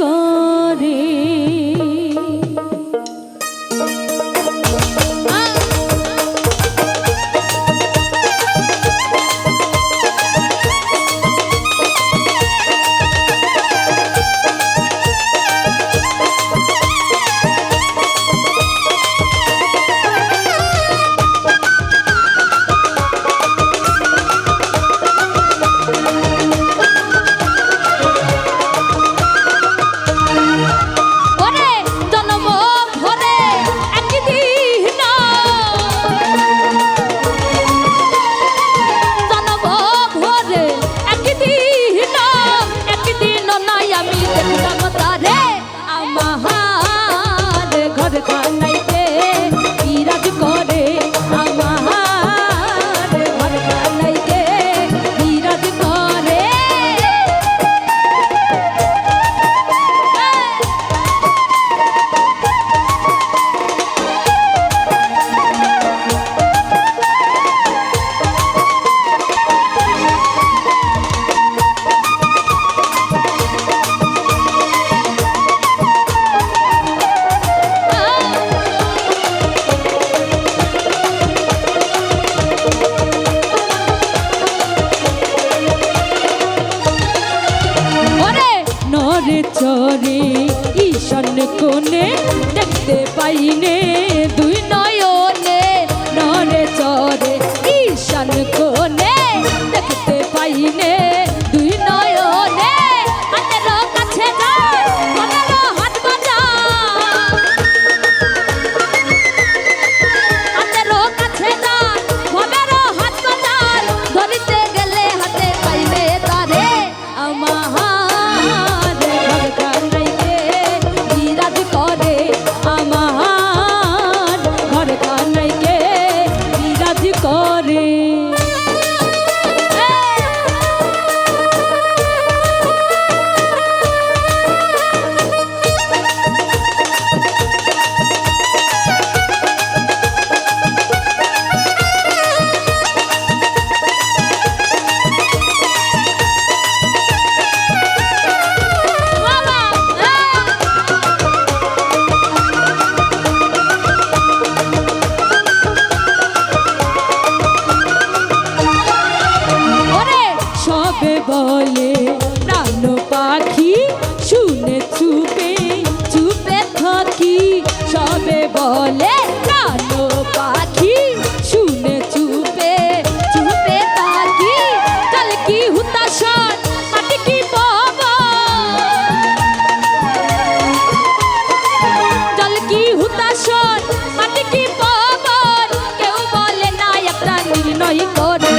করে চরে চুপে চুপে থাকি, সবে বলে কালো পাখি। শুনে চুপে চুপে থাকি, কাল কি হুতাশার, মাটি কি বাবা জল কি হুতাশার, মাটি কি বাবা কেউ বলে না, একটা নির্ণয় করে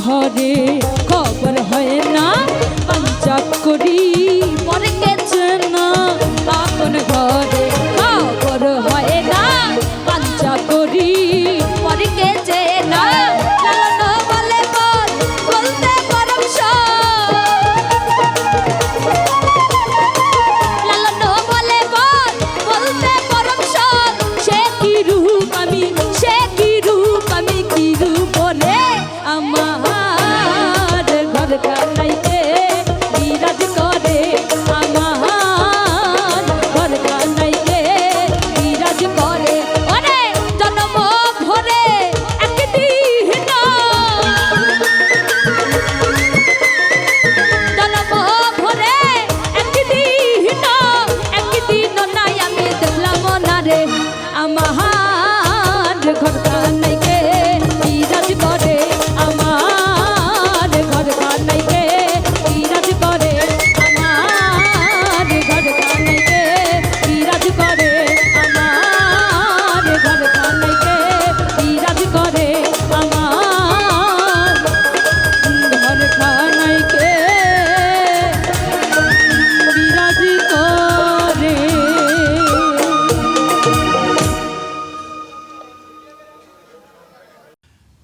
ঘরে খবর হয় না পাঞ্জাব করি। my